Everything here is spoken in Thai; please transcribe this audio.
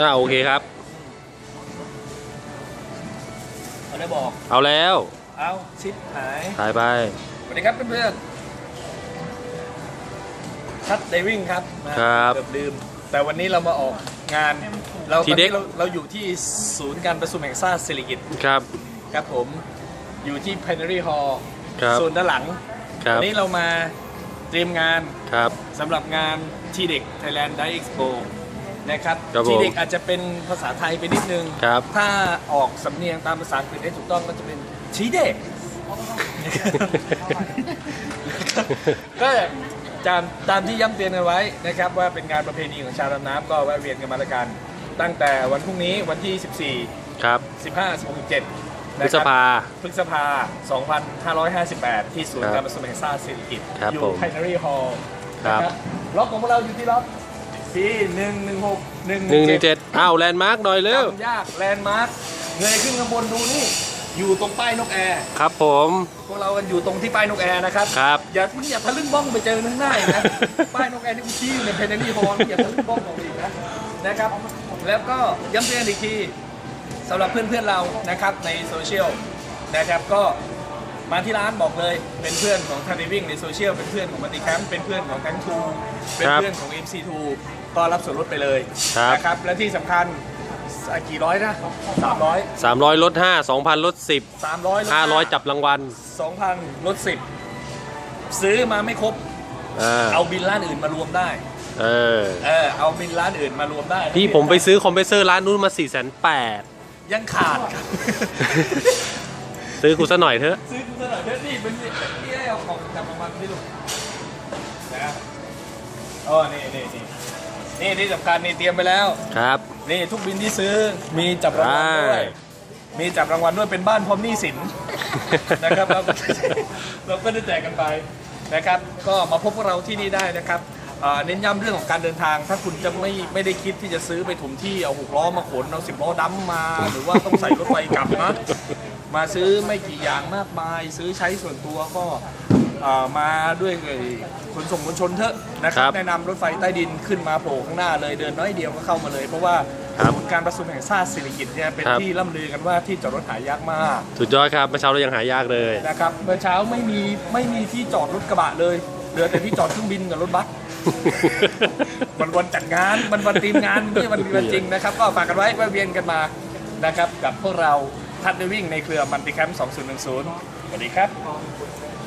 อ่าโอเคครับ เขาได้บอก เอาแล้ว เอาชิปหาย ถ่ายไป สวัสดีครับเพื่อนๆชัดไดวิ่งครับมาครับเกือบลืม แต่วันนี้เรามาออกงาน เราทีตอนเด็นี้กเราเราอยู่ที่ศูนย์การประชุมแห่งชาติสิริกิติ์ครับ ครับผม อยู่ที่ Pioneer Hall ครับโซนด้านหลัง ครับ วันนี้เรามาเตรียมงานครับ สำหรับงานทีเด็ก Thailand Dive Expo นะครับครับผมทีเด็กอาจจะเป็นภาษาไทยไปนิดนึง ครับ ถ้าออกสำเนียงตามภาษาอังกฤษได้ถูกต้องก็จะเป็นชีเด็ก ก็ตามตามที่ย้ำเตือนกันไว้นะครับว่าเป็นงานประเพณีของชาวดำน้ำก็แวะเวียนกันมาละกัน ตั้งแต่วันพรุ่งนี้วันที่14ครับ15 16 17พฤษภา พฤษภา 2558 ที่ศูนย์ครับการประชุมแห่งชาติเศรษฐกิจครับอยู่ผมไพนารีฮอลล์ครับ ล็อกของพวกเราอยู่ที่ล็อก ที่116หนึ่งหนึ่งเจ็ดอ้าวแลนด์มาร์กหน่อยเร็วจำยากแลนด์มาร์คเงยขึ้นข้างบนดูนี่ อยู่ตรงป้ายนกแอร์ครับผม พวกเรากันอยู่ตรงที่ป้ายนกแอร์นะครับครับอย่ามึงอย่าทะลึ่งบ้องไปเจอข้างหน้าอีกนะ ป้ายนกแอร์ที่กูชี้อยู่ในเพนนีฮอลอย่าทะลึ่งบ้องออกไปอีกนะนะครับ แล้วก็ย้ำเตือนอีกทีสำหรับเพื่อนๆเรานะครับในโซเชียลนะครับก็ มาที่ร้านบอกเลยเป็นเพื่อนของทันดิวิ่งในโซเชียลเป็นเพื่อนของมันติแคมป์เป็นเพื่อนของแก๊งทูเป็นเพื่อนของ MC2 ก็รับส่วนลดไปเลยครับนะครับและที่สำคัญอะกี่ร้อยนะสามร้อย300ลด5 2,000ลดสามร้อย10 500จับรางวัลสองพันลดสิบซื้อมาไม่ครบอ่าเอาบินร้านอื่นมารวมได้ เออ เออ เอาบินร้านอื่นมารวมได้ พี่ผมไปซื้อคอมเพรสเซอร์ร้านนู้นมา4 8 0 0ยังขาดครับ ซื้อกูซะหน่อยเถอะ ซื้อกูซะหน่อยเพื่อนนี่เป็นนี่ที่ให้เอาของจับรางวัลที่ลูกนะอ๋อนี่นี่นี่นี่ที่สำคัญนี่เตรียมไปแล้ว ครับ นี่ทุกบินที่ซื้อมีจับรางวัลด้วย มีจับรางวัลด้วยเป็นบ้านพร้อมหนี้สินนะครับเราก็เราก็ได้แจกกันไปนะครับ ก็มาพบพวกเราที่นี่ได้นะครับเน้นย้ำเรื่องของการเดินทาง ถ้าคุณจะไม่ไม่ได้คิดที่จะซื้อไปถมที่เอาหกล้อมาขนเอาสิบล้อดั้มมา หรือว่าต้องใส่รถไฟกลับนะ มาซื้อไม่กี่อย่างมากมาย ซื้อใช้ส่วนตัวก็อ่ามาด้วยขนส่งมวลชนเถอะนะครัครับบแนะนำรถไฟใต้ดินขึ้นมาโผล่ข้างหน้าเลยเดินน้อยเดียวก็เข้ามาเลย เพราะว่าครับศูนย์การประชุมแห่งชาติสิริกิติ์เนี่ยเป็นครับ ที่ล่ำลือกันว่าที่จอดรถหายากมากสุดยอดครับเมื่อเช้าเรายังหายากเลย นะครับเมื่อเช้าไม่มีไม่มีที่จอดรถกระบะเลยเหลือแต่ที่จอดเครื่องบินกับรถบัส วันวันจัดงานมันวันทีมงานไม่ใช่วันวันจริงนะครับ ก็ฝากกันไว้แวะเวียนกันมานะครับกับพวกเรา ทัดเดวิ่งในเครือมันติแคมป์2010 สวัสดีครับ